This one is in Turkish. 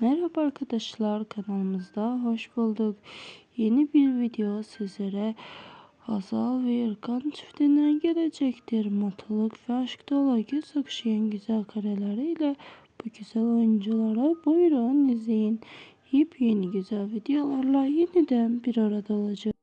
Merhaba arkadaşlar kanalımızda hoş bulduk. Yeni bir video sizlere Hazal ve Erkan çiftinden gelecektir. Mutluluk ve aşk dolu göz okşayan güzel kareleriyle bu güzel oyunculara buyurun izleyin. Yepyeni güzel videolarla yeniden bir arada olacak.